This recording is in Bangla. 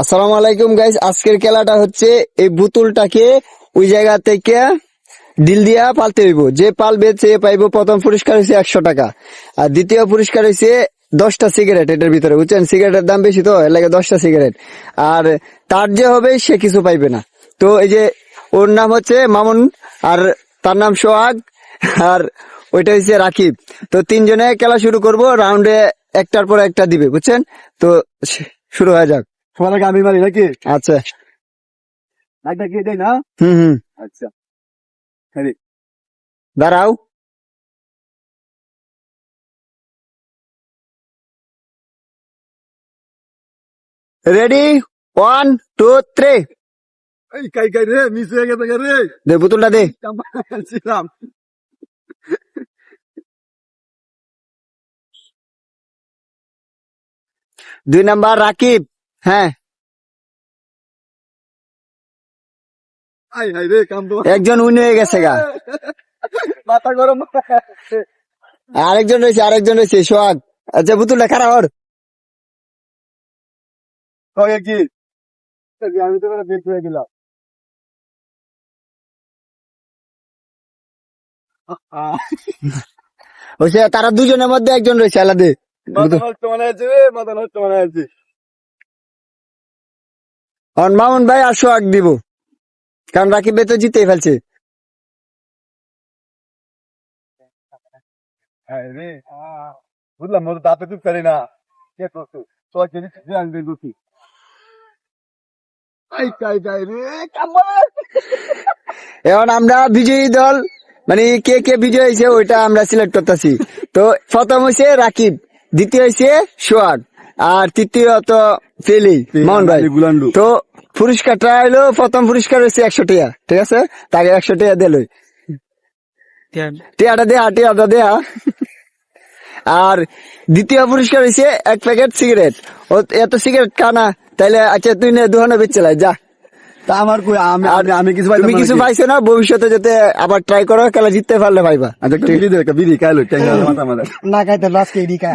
আসসালামু আলাইকুম গাইস আজকের খেলাটা হচ্ছে এই বুতুলটাকে ওই জায়গা থেকে ডিল দিয়া পালতে হইব। যে পালবে সে পাইব, প্রথম পুরস্কার হয়েছে একশো টাকা। আর দ্বিতীয় পুরস্কার হয়েছে দশটা সিগারেট এটার ভিতরে, বুঝছেন? সিগারেটের দাম বেশি তো, এর লাগে দশটা সিগারেট আর তার যে হবে, সে কিছু পাইবে না। তো এই যে ওর নাম হচ্ছে মামুন, আর তার নাম সোহাগ, আর ওইটা হচ্ছে রাকিব। তো তিনজনে খেলা শুরু করব রাউন্ডে একটার পর একটা দিবে, বুঝছেন? তো শুরু হয়ে যাক। সবার আগে আমি মারি নাকি? আচ্ছা। নাকটা কি এটাই না? হুম হুম। আচ্ছা। দাঁড়াও। রেডি? One two three. এই কাই কাই রে মিস হয়ে গেছে রে? দে বোতলটা দে। ছিলাম দুই নাম্বার রাকিব। হ্যাঁ। একজন উইন হয়ে গেছে গা। মাথা গরম। আরেকজন রয়েছে আরেকজন রয়েছে সোহাগ। আচ্ছা ওর কি? আমি তো হয়ে গেলাম। তারা দুজনের মধ্যে একজন রয়েছে আলাদা। মাথা নষ্ট মনে আছে মাথা নষ্ট মনে আছে অন মামুন ভাই আর সোহাগ দিব। কারণ রাকিব ভাই তো জিতেই ফেলছে। হ্যাঁ বুঝলাম মতো দাঁতে তুই করি না। কে করছ জিনিস এখন আমরা বিজয়ী দল মানে কে কে বিজয় হয়েছে ওইটা আমরা সিলেক্ট করতেছি। তো প্রথম হয়েছে রাকিব দ্বিতীয় হয়েছে সোহাগ। আর তৃতীয় তো ফেলি মোহন ভাই। গুলান্ডু তো পুরস্কারটা হলো প্রথম পুরস্কার হয়েছে একশো টাকা ঠিক আছে? তাকে একশো টাকা দিল টিয়াটা দেয়া টিয়াটা দেয়া। আর দ্বিতীয় পুরস্কার হয়েছে এক প্যাকেট সিগারেট। ও এত সিগারেট খানা তাইলে আচ্ছা তুই নে দুহানো বেচে যা। তা আমার কই আমি আমি- আমি কিছু তুমি কিছু? পাইছো না? ভবিষ্যতে যাতে আবার ট্রাই করো খেলা জিততে পারলে পাইবা। আচ্ছা বিড়ি দে বিড়ি খাইলো ট্যাংরা মাথা মাথা। না খাইতে লাস্ট এডি কা